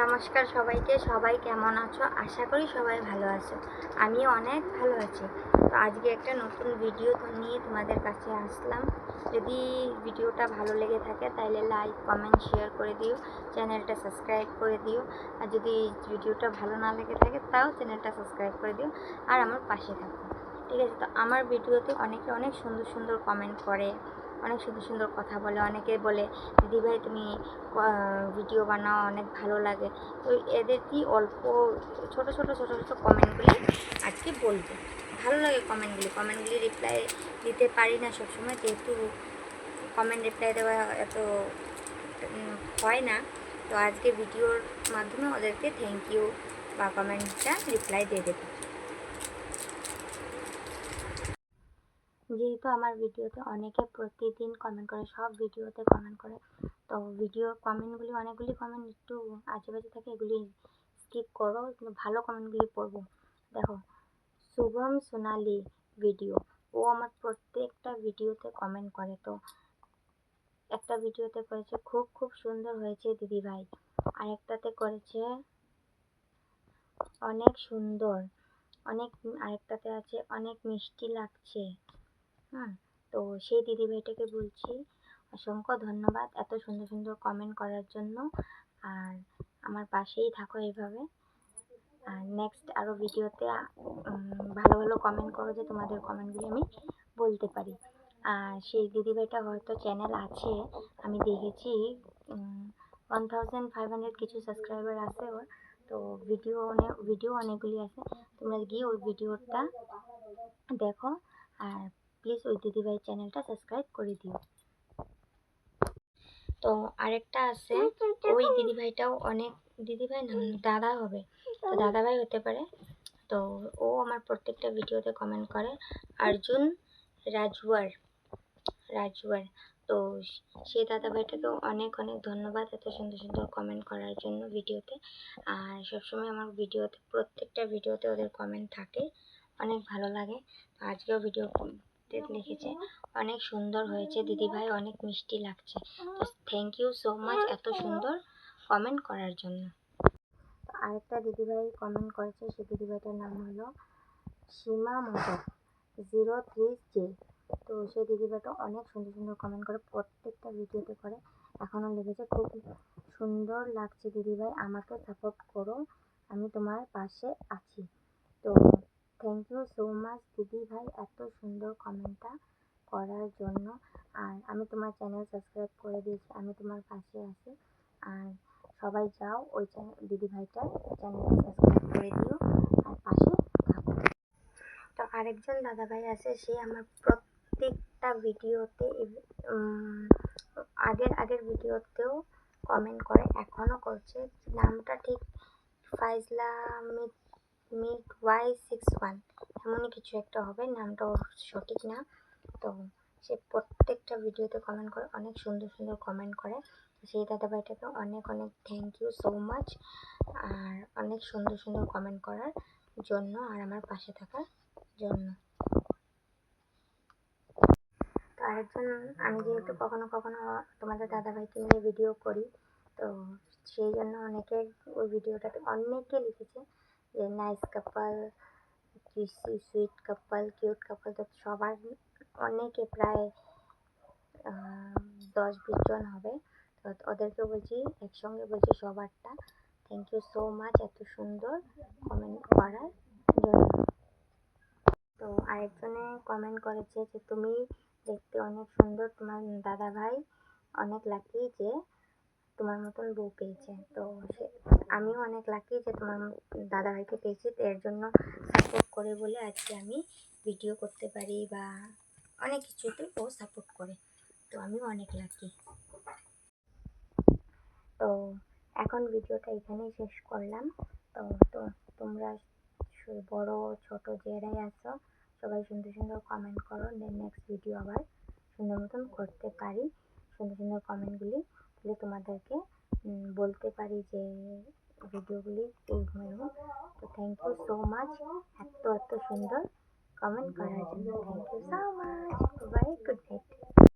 নমস্কার সবাইকে। সবাই কেমন আছো? আশা করি সবাই ভালো আছো। আমিও অনেক ভালো আছি। তো আজকে একটা নতুন ভিডিও নিয়ে তোমাদের কাছে আসলাম। যদি ভিডিওটা ভালো লেগে থাকে তাহলে লাইক কমেন্ট শেয়ার করে দিও। চ্যানেলটা সাবস্ক্রাইব করে দিও। আর যদি ভিডিওটা ভালো না লেগে থাকে, তাও চ্যানেলটা সাবস্ক্রাইব করে দিও। আর আমার পাশে থাকো। ঠিক আছে? তো আমার ভিডিওতে অনেকে অনেক সুন্দর সুন্দর কমেন্ট করে। অনেক সুন্দর সুন্দর কথা বলে অনেকে বলে দিদিভাই তুমি ভিডিও বানাও, অনেক ভালো লাগে। তো এদের কি অল্প, ছোট ছোট ছোট ছোট কমেন্টগুলি আজকে বলব। ভালো লাগে কমেন্টগুলি কমেন্টগুলি রিপ্লাই দিতে পারি না সবসময়, যেহেতু কমেন্ট রিপ্লাই দেওয়া এত হয় না। তো আজকে ভিডিওর মাধ্যমে ওদেরকে থ্যাংক ইউ বা কমেন্টটা রিপ্লাই দিয়ে দেবো। যেহেতু আমার ভিডিওতে অনেকে প্রতিদিন কমেন্ট করে, সব ভিডিওতে কমেন্ট করে, তো ভিডিও কমেন্টগুলি অনেকগুলি কমেন্ট একটু আশেপাশে থাকে, এগুলি স্কিপ করো ভালো কমেন্টগুলি পড়ব। দেখো, শুভম সোনালি ভিডিও ও আমার প্রত্যেকটা ভিডিওতে কমেন্ট করে, তো একটা ভিডিওতে করেছে, খুব খুব সুন্দর হয়েছে দিদি দিদিভাই। আরেকটাতে করেছে, অনেক সুন্দর, অনেক, আরেকটাতে আছে, অনেক মিষ্টি লাগছে। হ্যাঁ তো সেই দিদিভাইটাকে বলছি, অসংখ্য ধন্যবাদ এত সুন্দর সুন্দর কমেন্ট করার জন্য। আর আমার পাশেই থাকো এইভাবে। আর নেক্সট আরও ভিডিওতে ভালো ভালো কমেন্ট করো যে তোমাদের কমেন্টগুলি আমি বলতে পারি। আর সেই দিদিভাইটা হয়তো চ্যানেল আছে, আমি দেখেছি ওয়ান থাউজেন্ড ফাইভ হান্ড্রেড কিছু সাবস্ক্রাইবার আছে ওর। তো ভিডিও অনেক ভিডিও অনেকগুলি আছে। তোমরা গিয়ে ওই ভিডিওটা দেখো। আর প্লিজ ওই দিদিভাই চ্যানেলটা সাবস্ক্রাইব করে দিও। তো আরেকটা আছে ওই দিদিভাইটাও অনেক দিদিভাই না দাদা হবে। তো দাদাভাই হতে পারে। তো ও আমার প্রত্যেকটা ভিডিওতে কমেন্ট করে। অর্জুন রাজওয়ার রাজওয়ার। তো সেই দাদাভাইটাকেও অনেক অনেক ধন্যবাদ এত সুন্দর সুন্দর কমেন্ট করার জন্য ভিডিওতে। আর সবসময় আমার ভিডিওতে প্রত্যেকটা ভিডিওতে ওদের কমেন্ট থাকে। অনেক ভালো লাগে। আজকেও ভিডিও লিখেছে। অনেক সুন্দর হয়েছে। দিদিভাই, অনেক মিষ্টি লাগছে। তো থ্যাংক ইউ সো মাচ এত সুন্দর কমেন্ট করার জন্য। আরেকটা দিদিভাই কমেন্ট করেছে। সেই দিদিভাইটার নাম হলো Seema Modak zero three J তো সেই দিদিভাইটা অনেক সুন্দর সুন্দর কমেন্ট করে, প্রত্যেকটা ভিডিওতে করে। এখনও লিখেছে, খুব সুন্দর লাগছে দিদিভাই, আমাকে সাপোর্ট করো। আমি তোমার পাশে আছি। তো থ্যাংক ইউ সো মাচ দিদি ভাই এত সুন্দর কমেন্টটা করার জন্য। আর আমি তোমার চ্যানেল সাবস্ক্রাইব করে দিয়েছি, আমি তোমার পাশে আছি। আর সবাই যাও ওই চ্যানেল দিদি ভাইটার চ্যানেলটা সাবস্ক্রাইব করে দিও আর পাশে থাকো। তো আরেকজন দাদাভাই আছে, সে আমার প্রত্যেকটা ভিডিওতে আগের আগের ভিডিওতেও কমেন্ট করে, এখনও করছে। নামটা ঠিক ফাইজলা মিট ওয়াই সিক্স ওয়ান এমনই কিছু একটা হবে নামটা সঠিক না। তো সে প্রত্যেকটা ভিডিওতে কমেন্ট করে, অনেক সুন্দর সুন্দর কমেন্ট করে। তো সেই দাদাভাইটাকে অনেক অনেক থ্যাংক ইউ সো মাচ আর অনেক সুন্দর সুন্দর কমেন্ট করার জন্য আর আমার পাশে থাকার জন্য। তো আরেকজন, আমি যেহেতু কখনো কখনো তোমাদের দাদাভাইকে নিয়ে ভিডিও করি, তো সেই জন্য অনেকে ওই ভিডিওটাতে অনেকে লিখেছে। Nice couple sweet couple cute couple তো সবার অনেকে প্রায় দশ বিশ জন হবে। তো ওদেরকে বলছি, একসঙ্গে বলছি সবারটা। থ্যাংক ইউ সো মাচ এত সুন্দর কমেন্ট করার জন্য। তো আরেকজনে কমেন্ট করেছে যে, তুমি দেখতে অনেক সুন্দর। তোমার দাদা ভাই অনেক লাকি যে তোমার মতন বউ পেয়েছে। তো সে, আমিও অনেক লাকি যে তোমার দাদা ভাইকে পেয়েছি এর জন্য সাপোর্ট করে বলে আজকে আমি ভিডিও করতে পারি বা অনেক কিছুতে ও সাপোর্ট করে। তো আমিও অনেক লাকি তো এখন ভিডিওটা এখানেই শেষ করলাম। তো তো তোমরা বড় ছোট যারাই আছো, সবাই সুন্দর সুন্দর কমেন্ট করো। দেন নেক্সট ভিডিও আবার সুন্দর মতন করতে পারি। সুন্দর সুন্দর কমেন্টগুলি তাহলে তোমাদেরকে বলতে পারি যে ভিডিওগুলি এইভাবে তো থ্যাংক ইউ সো মাচ এত এত সুন্দর কমেন্ট করার জন্য। Thank you so much bye good night